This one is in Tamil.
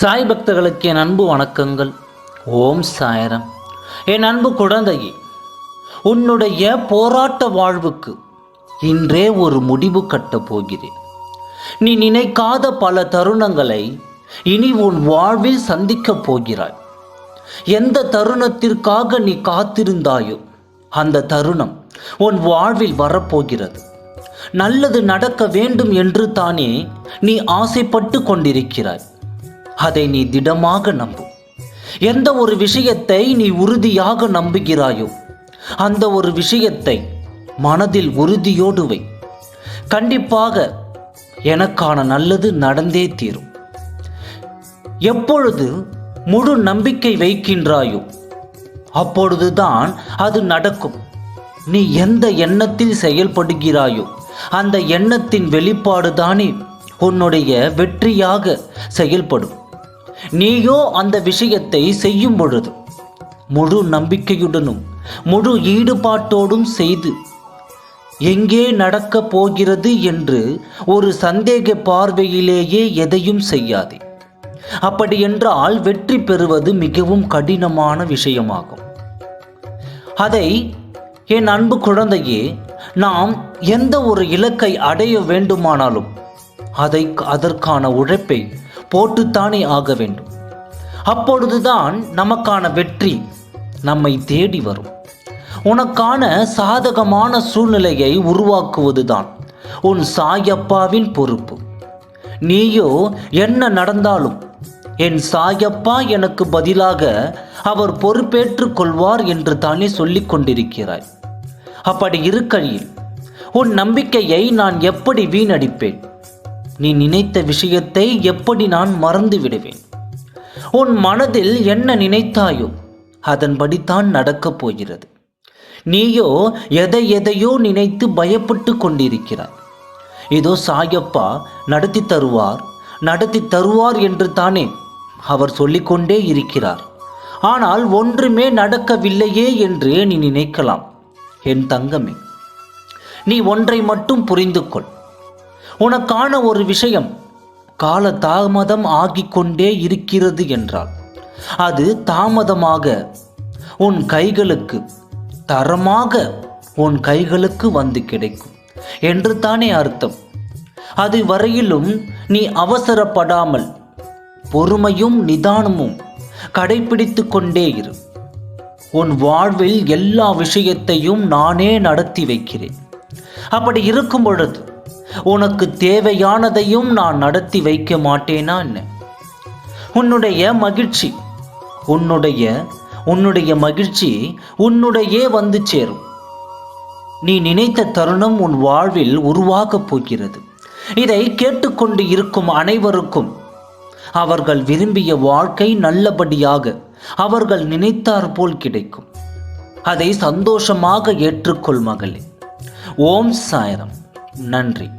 சாய் பக்தர்களுக்கு என் அன்பு வணக்கங்கள். ஓம் சாயரம். என் அன்பு குழந்தையே உன்னுடைய போராட்ட வாழ்வுக்கு இன்றே ஒரு முடிவு கட்டப் போகிறேன். நீ நினைக்காத பல தருணங்களை இனி உன் வாழ்வில் சந்திக்கப் போகிறாய். எந்த தருணத்திற்காக நீ காத்திருந்தாயோ அந்த தருணம் உன் வாழ்வில் வரப்போகிறது. நல்லது நடக்க வேண்டும் என்று தானே நீ ஆசைப்பட்டு கொண்டிருக்கிறாய். அதை நீ திடமாக நம்பு. எந்த ஒரு விஷயத்தை நீ உறுதியாக நம்புகிறாயோ அந்த ஒரு விஷயத்தை மனதில் உறுதியோடு வை. கண்டிப்பாக எனக்கான நல்லது நடந்தே தீரும். எப்பொழுது முழு நம்பிக்கை வைக்கின்றாயோ அப்பொழுதுதான் அது நடக்கும். நீ எந்த எண்ணத்தில் செயல்படுகிறாயோ அந்த எண்ணத்தின் வெளிப்பாடுதானே உன்னுடைய வெற்றியாக செயல்படும். நீயோ அந்த விஷயத்தை செய்யும் பொழுது முழு நம்பிக்கையுடனும் முழு ஈடுபாட்டோடும் செய்து எங்கே நடக்கப் போகிறது? என்று ஒரு சந்தேக பார்வையிலேயே எதையும் செய்யாதே. அப்படியென்றால் வெற்றி பெறுவது மிகவும் கடினமான விஷயமாகும். அதை என் அன்பு குழந்தையே நாம் எந்த ஒரு இலக்கை அடைய வேண்டுமானாலும் அதை அதற்கான உழைப்பை போட்டுத்தானே ஆக வேண்டும். அப்பொழுதுதான் நமக்கான வெற்றி நம்மை தேடி வரும். உனக்கான சாதகமான சூழ்நிலையை உருவாக்குவதுதான் உன் சாயப்பாவின் பொறுப்பு. நீயோ என்ன நடந்தாலும் என் சாயப்பா எனக்கு பதிலாக அவர் பொறுப்பேற்றுக் கொள்வார் என்று தானே சொல்லிக் கொண்டிருக்கிறாய். அப்படி இருக்கையில் உன் நம்பிக்கையை நான் எப்படி வீணடிப்பேன்? நீ நினைத்த விஷயத்தை எப்படி நான் மறந்து விடுவேன்? உன் மனதில் என்ன நினைத்தாயோ அதன்படித்தான் நடக்கப் போகிறது. நீயோ எதை எதையோ நினைத்து பயப்பட்டு கொண்டிருக்கிறாய். இதோ சாயப்பா நடத்தி தருவார் நடத்தி தருவார் என்று தானே அவர் சொல்லிக்கொண்டே இருக்கிறார். ஆனால் ஒன்றுமே நடக்கவில்லையே என்று நீ நினைக்கலாம். என் தங்கமே நீ ஒன்றை மட்டும் புரிந்து கொள் உனக்கான ஒரு விஷயம். கால தாமதம் ஆகி கொண்டே இருக்கிறது என்றால் அது தாமதமாக உன் கைகளுக்கு தரமாக உன் கைகளுக்கு வந்து கிடைக்கும் என்று தானே அர்த்தம். அது வரையிலும் நீ அவசரப்படாமல் பொறுமையும் நிதானமும் கடைபிடித்து கொண்டே இரு. உன் வாழ்வில் எல்லா விஷயத்தையும் நானே நடத்தி வைக்கிறேன். அப்படி இருக்கும் பொழுது உனக்கு தேவையானதையும் நான் நடத்தி வைக்க மாட்டேனா என்ன? உன்னுடைய மகிழ்ச்சி உன்னுடைய உன்னுடைய மகிழ்ச்சி உன்னுடையே வந்து சேரும். நீ நினைத்த தருணம் உன் வாழ்வில் உருவாகப் போகிறது. இதை கேட்டுக்கொண்டு இருக்கும் அனைவருக்கும் அவர்கள் விரும்பிய வாழ்க்கை நல்லபடியாக அவர்கள் நினைத்தார் போல் கிடைக்கும். அதை சந்தோஷமாக ஏற்றுக்கொள் மகளே. ஓம் சாயரம். நன்றி.